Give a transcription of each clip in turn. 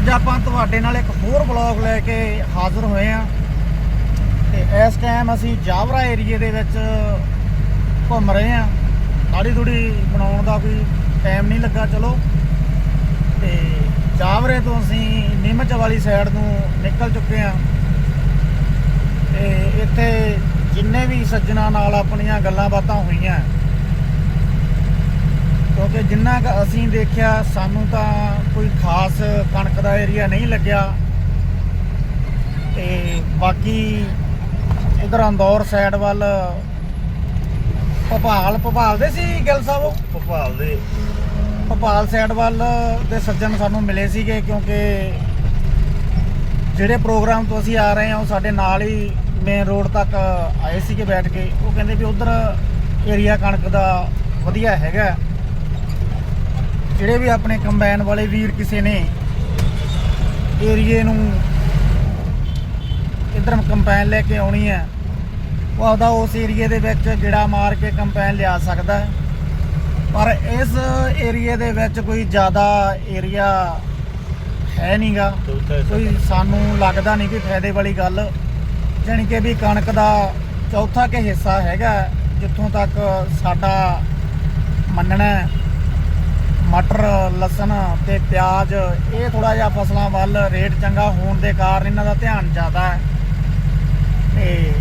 ਅੱਜ ਆਪਾਂ ਤੁਹਾਡੇ ਨਾਲ ਇੱਕ ਹੋਰ ਬਲੌਗ ਲੈ ਕੇ ਹਾਜ਼ਰ ਹੋਏ ਆ ਤੇ ਇਸ ਟਾਈਮ ਅਸੀਂ ਜਾਵਰਾ ਏਰੀਏ ਦੇ ਵਿੱਚ ਘੁੰਮ ਰਹੇ ਆ ਥਾੜੀ ਥੋੜੀ ਬਣਾਉਣ ਦਾ ਵੀ ਟਾਈਮ ਨਹੀਂ ਲੱਗਾ, ਚਲੋ। ਤੇ ਜਾਵਰੇ ਤੋਂ ਅਸੀਂ ਨਿਮਚ ਵਾਲੀ ਸਾਈਡ ਨੂੰ ਨਿਕਲ ਚੁੱਕੇ ਆ ਤੇ ਇੱਥੇ ਜਿੰਨੇ ਵੀ ਸੱਜਣਾ ਨਾਲ ਆਪਣੀਆਂ ਗੱਲਾਂ ਬਾਤਾਂ ਹੋਈਆਂ ਕਿਉਂਕਿ ਜਿੰਨਾ ਕੁ ਅਸੀਂ ਦੇਖਿਆ ਸਾਨੂੰ ਤਾਂ ਕੋਈ ਖਾਸ ਕਣਕ ਦਾ ਏਰੀਆ ਨਹੀਂ ਲੱਗਿਆ। ਤੇ ਬਾਕੀ ਇਧਰ ਅੰਦੌਰ ਸਾਈਡ ਵੱਲ ਭੋਪਾਲ ਭੋਪਾਲ ਦੇ ਸੀ ਗਿੱਲ ਸਾਹਿਬ? ਭੋਪਾਲ ਦੇ। ਭੋਪਾਲ ਸਾਈਡ ਵੱਲ ਦੇ ਸੱਜਣ ਸਾਨੂੰ ਮਿਲੇ ਸੀਗੇ ਕਿਉਂਕਿ ਜਿਹੜੇ ਪ੍ਰੋਗਰਾਮ ਤੋਂ ਅਸੀਂ ਆ ਰਹੇ ਹਾਂ ਉਹ ਸਾਡੇ ਨਾਲ ਹੀ ਮੇਨ ਰੋਡ ਤੱਕ ਆਏ ਸੀਗੇ ਬੈਠ ਕੇ। ਉਹ ਕਹਿੰਦੇ ਵੀ ਉਧਰ ਏਰੀਆ ਕਣਕ ਦਾ ਵਧੀਆ ਹੈਗਾ। ਜਿਹੜੇ ਵੀ ਆਪਣੇ ਕੰਬਾਈਨ ਵਾਲੇ ਵੀਰ ਕਿਸੇ ਨੇ ਏਰੀਏ ਨੂੰ ਇਧਰ ਕੰਬਾਈਨ ਲੈ ਕੇ ਆਉਣੀ ਹੈ, ਉਹ ਆਪਦਾ ਉਸ ਏਰੀਏ ਦੇ ਵਿੱਚ ਜਿਹੜਾ ਮਾਰ ਕੇ ਕੰਬਾਈਨ ਲਿਆ ਸਕਦਾ ਹੈ। ਪਰ ਇਸ ਏਰੀਏ ਦੇ ਵਿੱਚ ਕੋਈ ਜ਼ਿਆਦਾ ਏਰੀਆ ਹੈ ਨਹੀਂਗਾ। ਕੋਈ ਸਾਨੂੰ ਲੱਗਦਾ ਨਹੀਂ ਕਿ ਫਾਇਦੇ ਵਾਲੀ ਗੱਲ, ਜਾਣੀ ਕਿ ਵੀ ਕਣਕ ਦਾ ਚੌਥਾ ਕਿ ਹਿੱਸਾ ਹੈਗਾ, ਜਿੱਥੋਂ ਤੱਕ ਸਾਡਾ ਮੰਨਣਾ ਮਟਰ, ਲਸਣ ਤੇ ਪਿਆਜ਼, ਇਹ ਥੋੜਾ ਜਿਹਾ ਫਸਲਾਂ ਵੱਲ ਰੇਟ ਚੰਗਾ ਹੋਣ ਦੇ ਕਾਰਨ ਇਹਨਾਂ ਦਾ ਧਿਆਨ ਜ਼ਿਆਦਾ ਹੈ। ਤੇ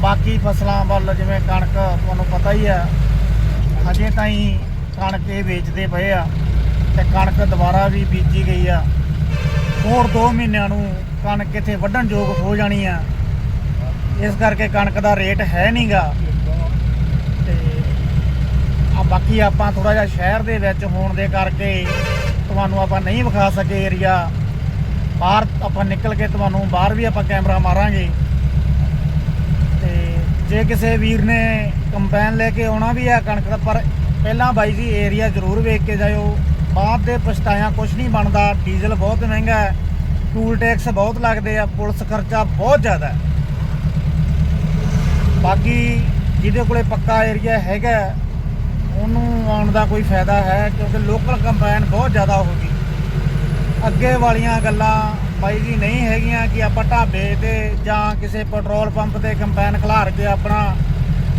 ਬਾਕੀ ਫਸਲਾਂ ਵੱਲ ਜਿਵੇਂ ਕਣਕ, ਤੁਹਾਨੂੰ ਪਤਾ ਹੀ ਹੈ, ਹਜੇ ਤਾਈਂ ਕਣਕ ਇਹ ਵੇਚਦੇ ਪਏ ਆ ਤੇ ਕਣਕ ਦੁਬਾਰਾ ਵੀ ਬੀਜੀ ਗਈ ਆ। ਹੋਰ 2 ਮਹੀਨਿਆਂ ਨੂੰ ਕਣਕ ਇੱਥੇ ਵੱਢਣ ਯੋਗ ਹੋ ਜਾਣੀ ਆ। ਇਸ ਕਰਕੇ ਕਣਕ ਦਾ ਰੇਟ ਹੈ ਨਹੀਂਗਾ ਤੇ ਆ ਬਾਕੀ ਆਪਾਂ ਥੋੜਾ ਜਿਹਾ ਸ਼ਹਿਰ ਦੇ ਵਿੱਚ ਹੋਣ ਦੇ ਕਰਕੇ ਤੁਹਾਨੂੰ ਆਪਾਂ ਨਹੀਂ ਵਿਖਾ ਸਕੇ ਏਰੀਆ ਬਾਹਰ ਆਪਾਂ ਨਿਕਲ ਕੇ ਤੁਹਾਨੂੰ ਬਾਹਰ ਵੀ ਆਪਾਂ ਕੈਮਰਾ ਮਾਰਾਂਗੇ। ਤੇ ਜੇ ਕਿਸੇ ਵੀਰ ਨੇ ਕੰਪੈਨ ਲੈ ਕੇ ਆਉਣਾ ਵੀ ਹੈ ਕਣਕ ਦਾ, ਪਰ ਪਹਿਲਾਂ ਬਾਈ ਜੀ ਏਰੀਆ ਜ਼ਰੂਰ ਵੇਖ ਕੇ ਜਾਇਓ। ਬਾਅਦ ਦੇ ਪਛਤਾਇਆ ਕੁਝ ਨਹੀਂ ਬਣਦਾ। ਡੀਜ਼ਲ ਬਹੁਤ ਮਹਿੰਗਾ ਹੈ। ਟੂਲ ਟੈਕਸ ਬਹੁਤ ਲੱਗਦੇ ਆ। ਪੁਲਿਸ ਖਰਚਾ ਬਹੁਤ ਜ਼ਿਆਦਾ ਹੈ। ਬਾਕੀ ਜਿਹਦੇ ਕੋਲੇ ਪੱਕਾ ਏਰੀਆ ਹੈਗਾ ਉਹਨੂੰ ਆਉਣ ਦਾ ਕੋਈ ਫਾਇਦਾ ਹੈ ਕਿਉਂਕਿ ਲੋਕਲ ਕੰਪੈਨ ਬਹੁਤ ਜ਼ਿਆਦਾ ਹੋ ਗਈ। ਅੱਗੇ ਵਾਲੀਆਂ ਗੱਲਾਂ ਬਾਈ ਜੀ ਨਹੀਂ ਹੈਗੀਆਂ ਕਿ ਆਪਾਂ ਢਾਬੇ ਤੇ ਜਾਂ ਕਿਸੇ ਪੈਟਰੋਲ ਪੰਪ ਤੇ ਕੰਪੈਨ ਖਲਾਰ ਕੇ ਆਪਣਾ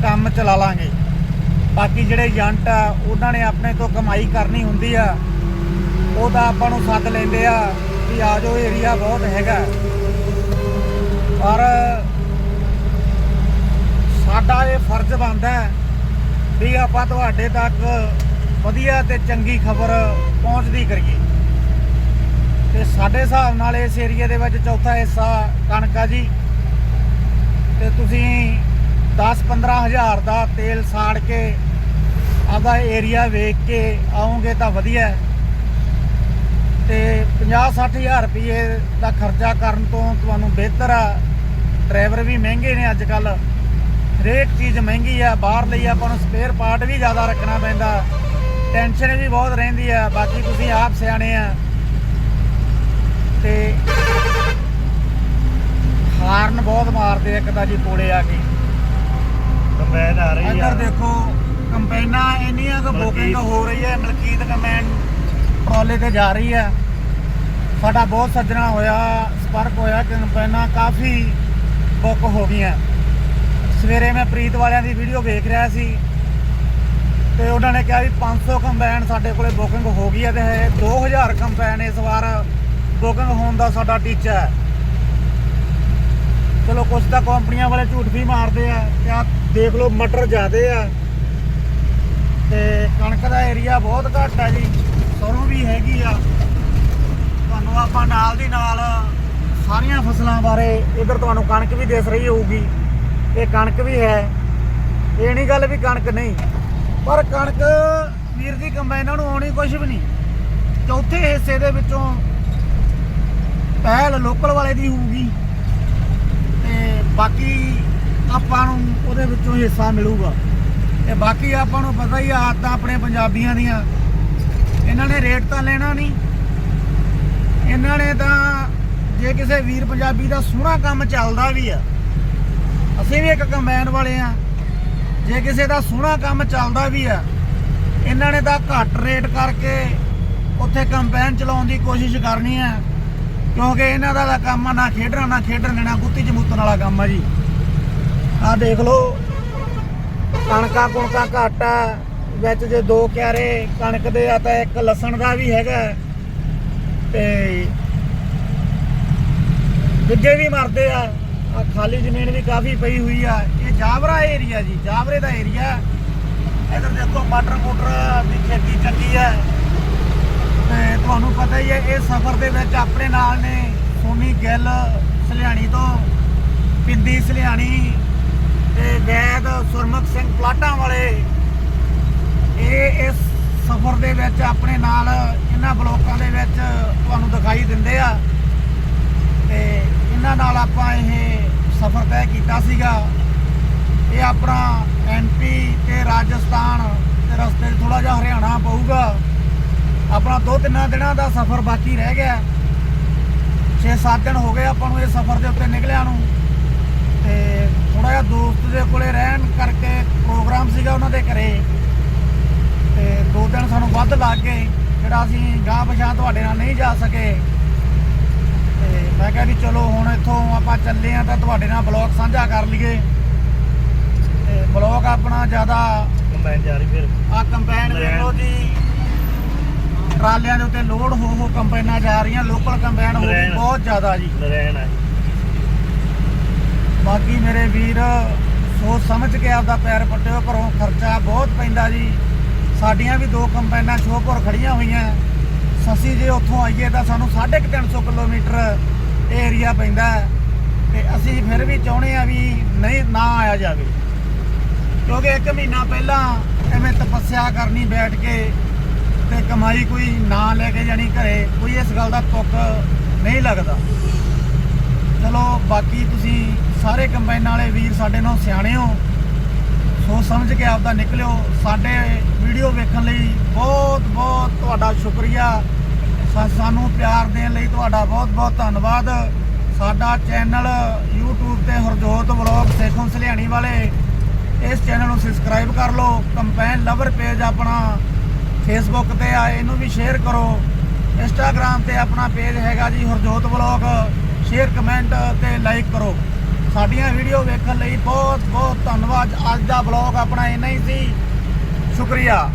ਕੰਮ ਚਲਾ ਲਾਂਗੇ। ਬਾਕੀ ਜਿਹੜੇ ਏਜੰਟ ਆ, ਉਹਨਾਂ ਨੇ ਆਪਣੇ ਤੋਂ ਕਮਾਈ ਕਰਨੀ ਹੁੰਦੀ ਆ। ਉਹ ਤਾਂ ਆਪਾਂ ਨੂੰ ਸੱਦ ਲੈਂਦੇ ਆ ਕਿ ਆ ਜਾਓ ਏਰੀਆ ਬਹੁਤ ਹੈਗਾ। ਪਰ ਸਾਡਾ ਇਹ ਫਰਜ਼ ਬਣਦਾ ਹੈ ਵੀ ਆਪਾਂ ਤੁਹਾਡੇ ਤੱਕ ਵਧੀਆ ਤੇ ਚੰਗੀ ਖਬਰ ਪਹੁੰਚਦੀ ਕਰੀਏ। ਤੇ ਸਾਡੇ ਹਿਸਾਬ ਨਾਲ ਇਸ ਏਰੀਆ ਦੇ ਵਿੱਚ ਚੌਥਾ ਹਿੱਸਾ ਕਣਕਾ ਜੀ। ਤੇ ਤੁਸੀਂ 10-15 ਹਜ਼ਾਰ ਦਾ ਤੇਲ ਸਾੜ ਕੇ ਆਪਦਾ ਏਰੀਆ ਵੇਖ ਕੇ ਆਉਂਗੇ ਤਾਂ ਵਧੀਆ। ਹੈ। ਤੇ 50-60 ਹਜ਼ਾਰ ਰੁਪਏ ਦਾ ਖਰਚਾ ਕਰਨ ਤੋਂ ਤੁਹਾਨੂੰ ਬਿਹਤਰ ਆ। ਡਰਾਈਵਰ ਵੀ ਮਹਿੰਗੇ ਨੇ ਅੱਜ ਕੱਲ੍ਹ। ਹਰੇਕ ਚੀਜ਼ ਮਹਿੰਗੀ ਆ ਬਾਹਰ ਲਈ ਆਪਾਂ ਨੂੰ ਸਪੇਅਰ ਪਾਰਟ ਵੀ ਜ਼ਿਆਦਾ ਰੱਖਣਾ ਪੈਂਦਾ। ਟੈਨਸ਼ਨ ਵੀ ਬਹੁਤ ਰਹਿੰਦੀ ਆ ਬਾਕੀ ਤੁਸੀਂ ਆਪ ਸਿਆਣੇ ਆ। ਤੇ ਹਾਰਨ ਬਹੁਤ ਮਾਰਦੇ ਆ ਇੱਕ ਤਾਂ ਜੀ ਕੋਲੇ ਆ ਕੇ। ਕੰਬਾਈਨ ਆ ਰਹੀ ਆ। ਇੱਧਰ ਦੇਖੋ ਕੰਪੈਨਾਂ ਇੰਨੀਆਂ ਕੁ ਬੁਕਿੰਗ। ਹੋ ਰਹੀ ਹੈ ਮਲਕੀਤ ਕੰਪੈਨ ਟਰਾਲੇ ਤੇ ਜਾ ਰਹੀ ਹੈ ਸਾਡਾ ਬਹੁਤ ਸੱਜਣਾ ਹੋਇਆ ਸੰਪਰਕ ਹੋਇਆ ਕਿ ਕੰਪੈਨਾਂ ਕਾਫੀ ਬੁੱਕ ਹੋ ਗਈਆਂ। ਸਵੇਰੇ ਮੈਂ ਪ੍ਰੀਤ ਵਾਲਿਆਂ ਦੀ ਵੀਡੀਓ ਵੇਖ ਰਿਹਾ ਸੀ ਤੇ ਉਹਨਾਂ ਨੇ ਕਿਹਾ ਵੀ 500 ਕੰਪੈਨ ਸਾਡੇ ਕੋਲੇ ਬੁਕਿੰਗ ਹੋ ਗਈ ਹੈ ਤੇ 2000 ਕੰਪੈਨ ਇਸ ਵਾਰ ਬੁਕਿੰਗ ਹੋਣ ਦਾ ਸਾਡਾ ਟੀਚਾ ਹੈ। ਚਲੋ ਕੁਝ ਤਾਂ ਕੰਪਨੀਆਂ ਵਾਲੇ ਝੂਠ ਵੀ ਮਾਰਦੇ ਆ ਕਿ ਆ ਦੇਖ ਲਓ ਮਟਰ ਜ਼ਿਆਦੇ ਆ ਤੇ ਕਣਕ ਦਾ ਏਰੀਆ ਬਹੁਤ ਘੱਟ ਹੈ ਜੀ, ਸਰੋਂ ਵੀ ਹੈਗੀ ਆ। ਤੁਹਾਨੂੰ ਆਪਾਂ ਨਾਲ ਦੀ ਨਾਲ ਸਾਰੀਆਂ ਫਸਲਾਂ ਬਾਰੇ ਇਧਰ ਤੁਹਾਨੂੰ ਕਣਕ ਵੀ ਦਿਸ ਰਹੀ ਹੋਊਗੀ। ਇਹ ਕਣਕ ਵੀ ਹੈ। ਇਹ ਨਹੀਂ ਗੱਲ ਵੀ ਕਣਕ ਨਹੀਂ। ਪਰ ਕਣਕ ਵੀਰ ਦੀ ਕੰਬਾਈਨਾਂ ਨੂੰ ਆਉਣੀ ਕੁਝ ਵੀ ਨਹੀਂ। ਚੌਥੇ ਹਿੱਸੇ ਦੇ ਵਿੱਚੋਂ ਪਹਿਲ ਲੋਕਲ ਵਾਲੇ ਦੀ ਹੋਊਗੀ। ਤੇ ਬਾਕੀ ਆਪਾਂ ਨੂੰ ਉਹਦੇ ਵਿੱਚੋਂ ਹਿੱਸਾ ਮਿਲੂਗਾ। ਤੇ ਬਾਕੀ ਆਪਾਂ ਨੂੰ ਪਤਾ ਹੀ ਆਦਤਾਂ ਆਪਣੇ ਪੰਜਾਬੀਆਂ ਦੀਆਂ। ਇਹਨਾਂ ਨੇ ਰੇਟ ਤਾਂ ਲੈਣਾ ਨਹੀਂ। ਇਹਨਾਂ ਨੇ ਤਾਂ ਜੇ ਕਿਸੇ ਵੀਰ ਪੰਜਾਬੀ ਦਾ ਸੋਹਣਾ ਕੰਮ ਚੱਲਦਾ ਵੀ ਆ ਅਸੀਂ ਵੀ ਇੱਕ ਕੰਬਾਈਨ ਵਾਲੇ ਆ। ਜੇ ਕਿਸੇ ਦਾ ਸੋਹਣਾ ਕੰਮ ਚੱਲਦਾ ਵੀ ਆ, ਇਹਨਾਂ ਨੇ ਤਾਂ ਘੱਟ ਰੇਟ ਕਰਕੇ ਉੱਥੇ ਕੰਪੈਨ ਚਲਾਉਣ ਦੀ ਕੋਸ਼ਿਸ਼ ਕਰਨੀ ਹੈ ਕਿਉਂਕਿ ਇਹਨਾਂ ਦਾ ਤਾਂ ਕੰਮ ਨਾ ਖੇਡਣਾ, ਨਾ ਖੇਡਣ ਨਾ ਗੁੱਤੀ ਜਮੂਤਣ ਵਾਲਾ ਕੰਮ ਆ ਜੀ। ਆਹ ਦੇਖ ਲਓ, ਕਣਕਾਂ ਕੁਣਕਾਂ ਘੱਟ ਆ, ਵਿੱਚ ਜੇ ਦੋ ਕਿਆਰੇ, ਕਣਕ ਦੇ ਆ ਤਾਂ ਇੱਕ ਲਸਣ ਦਾ ਵੀ ਹੈਗਾ। ਤੇ ਵਿੱਗੇ ਵੀ ਮਰਦੇ ਆ। ਆ ਖਾਲੀ ਜ਼ਮੀਨ ਵੀ ਕਾਫੀ ਪਈ ਹੋਈ ਆ। ਇਹ ਜਾਵਰਾ ਏਰੀਆ ਜੀ ਜਾਵਰੇ ਦਾ ਏਰੀਆ। ਇਧਰ ਦੇਖੋ ਮਟਰ ਮੋਟਰ ਦੀ ਖੇਤੀ ਚੱਲੀ ਹੈ ਤੇ ਤੁਹਾਨੂੰ ਪਤਾ ਹੀ ਹੈ ਇਹ ਸਫ਼ਰ ਦੇ ਵਿੱਚ ਆਪਣੇ ਨਾਲ ਨੇ ਸੋਨੀ ਗਿੱਲ ਸਲਿਆਣੀ ਤੋਂ, ਪਿੰਦੀ ਸਲਿਆਣੀ ਤੇ ਵੈਦ ਸੁਰਮੁਖ ਸਿੰਘ ਪਲਾਟਾਂ ਵਾਲੇ। ਇਹ ਇਸ ਸਫ਼ਰ ਦੇ ਵਿੱਚ ਆਪਣੇ ਨਾਲ ਇਹਨਾਂ ਬਲੋਕਾਂ ਦੇ ਵਿੱਚ ਤੁਹਾਨੂੰ ਦਿਖਾਈ ਦਿੰਦੇ ਆ। ਇਹਨਾਂ ਨਾਲ ਆਪਾਂ ਇਹ ਸਫ਼ਰ ਤੈਅ ਕੀਤਾ ਸੀਗਾ, ਇਹ ਆਪਣਾ ਐਮਪੀ ਤੇ ਰਾਜਸਥਾਨ ਤੇ ਰਸਤੇ 'ਚ ਥੋੜਾ ਜਿਹਾ ਹਰਿਆਣਾ ਪਊਗਾ। ਆਪਣਾ ਦੋ ਤਿੰਨਾਂ ਦਿਨਾਂ ਦਾ ਸਫ਼ਰ ਬਾਕੀ ਰਹਿ ਗਿਆ। 6-7 ਦਿਨ ਹੋ ਗਏ ਆਪਾਂ ਨੂੰ ਇਹ ਸਫ਼ਰ ਦੇ ਉੱਤੇ ਨਿਕਲਿਆ ਨੂੰ। ਤੇ ਥੋੜਾ ਜਿਹਾ ਦੋਸਤ ਦੇ ਕੋਲੇ ਰਹਿਣ ਕਰਕੇ ਪ੍ਰੋਗਰਾਮ ਸੀਗਾ ਉਹਨਾਂ ਦੇ ਘਰੇ। ਤੇ ਦੋ ਦਿਨ ਸਾਨੂੰ ਵੱਧ ਲੱਗ ਗਏ, ਜਿਹੜਾ ਅਸੀਂ ਗਾਂ ਪਛਾਂ ਤੁਹਾਡੇ ਨਾਲ ਨਹੀਂ ਜਾ ਸਕੇ। ਮੈਂ ਕਿਹਾ ਵੀ ਚਲੋ ਹੁਣ ਇੱਥੋਂ ਆਪਾਂ ਚੱਲੇ ਆ ਤਾਂ ਤੁਹਾਡੇ ਨਾਲ ਬਲੌਗ ਸਾਂਝਾ ਕਰ ਲਈਏ। ਤੇ ਬਲੌਗ ਆਪਣਾ ਜ਼ਿਆਦਾ ਕੰਬਾਈਨ ਜਾ ਰਹੀ ਫਿਰ। ਆ ਕੰਪੈਨ ਵੇਖ ਲਓ ਜੀ। ਟਰਾਲਿਆਂ ਦੇ ਉੱਤੇ ਲੋਡ ਹੋ ਹੋ ਕੰਪੈਨਾਂ ਜਾ ਰਹੀਆਂ ਲੋਕਲ ਕੰਪੈਨ ਹੋ ਗਈ। ਬਹੁਤ ਜ਼ਿਆਦਾ ਜੀ। ਨਰੈਣ ਹੈ ਬਾਕੀ ਮੇਰੇ ਵੀਰ ਸੋਚ ਸਮਝ ਕੇ ਆਪਦਾ ਪੈਰ ਪੱਟਿਓ ਘਰੋਂ ਖਰਚਾ ਬਹੁਤ ਪੈਂਦਾ ਜੀ। ਸਾਡੀਆਂ ਵੀ ਦੋ ਕੰਪੈਨਾਂ ਸ਼ੋਪੁਰ ਖੜੀਆਂ ਹੋਈਆਂ। ਸਸੀ ਜੇ ਉੱਥੋਂ ਆਈਏ ਤਾਂ ਸਾਨੂੰ 350 ਕਿਲੋਮੀਟਰ ਏਰੀਆ ਪੈਂਦਾ ਹੈ ਤੇ ਅਸੀਂ ਫਿਰ ਵੀ ਚਾਹੁੰਦੇ ਆ ਵੀ ਨਹੀਂ ਨਾ ਆਇਆ ਜਾਵੇ। ਕਿਉਂਕਿ ਇੱਕ ਮਹੀਨਾ ਪਹਿਲਾਂ ਐਵੇਂ ਤਪੱਸਿਆ ਕਰਨੀ ਬੈਠ ਕੇ ਤੇ ਕਮਾਈ ਕੋਈ ਨਾ ਲੈ ਕੇ ਜਾਣੀ ਘਰੇ, ਕੋਈ ਇਸ ਗੱਲ ਦਾ ਤੁੱਕ ਨਹੀਂ ਲੱਗਦਾ। ਚਲੋ, ਬਾਕੀ ਤੁਸੀਂ ਸਾਰੇ ਕੰਬਾਈਨ ਵਾਲੇ ਵੀਰ ਸਾਡੇ ਨਾਲ ਸਿਆਣੇ ਹੋ। ਸੋਚ ਸਮਝ ਕੇ ਆਪਦਾ ਨਿਕਲਿਓ। ਸਾਡੇ ਵੀਡੀਓ ਵੇਖਣ ਲਈ ਬਹੁਤ ਬਹੁਤ ਤੁਹਾਡਾ ਸ਼ੁਕਰੀਆ। ਸਾ- ਸਾਨੂੰ ਪਿਆਰ ਦੇਣ ਲਈ ਤੁਹਾਡਾ ਬਹੁਤ ਬਹੁਤ ਧੰਨਵਾਦ। ਸਾਡਾ ਚੈਨਲ YouTube ਤੇ ਹਰਜੋਤ ਵਲੌਗ ਸੇਖੋਂ ਸਲਿਆਣੀ ਵਾਲੇ, ਇਸ ਚੈਨਲ ਨੂੰ ਸਬਸਕ੍ਰਾਈਬ ਕਰ ਲਓ। ਕੰਪੈਨ ਲਵਰ ਪੇਜ ਆਪਣਾ ਫੇਸਬੁੱਕ ਤੇ ਆ, ਇਹਨੂੰ ਵੀ ਸ਼ੇਅਰ ਕਰੋ। ਇੰਸਟਾਗ੍ਰam ਤੇ ਆਪਣਾ ਪੇਜ ਹੈਗਾ ਜੀ ਹਰਜੋਤ ਵਲੌਗ। ਸ਼ੇਅਰ ਕਮੈਂਟ ਤੇ ਲਾਈਕ ਕਰੋ। ਸਾਡੀਆਂ ਵੀਡੀਓ ਵੇਖਣ ਲਈ ਬਹੁਤ ਬਹੁਤ ਧੰਨਵਾਦ। ਅੱਜ ਦਾ ਵਲੌਗ ਆਪਣਾ ਇੰਨਾ ਹੀ ਸੀ। ਸ਼ੁਕਰੀਆ।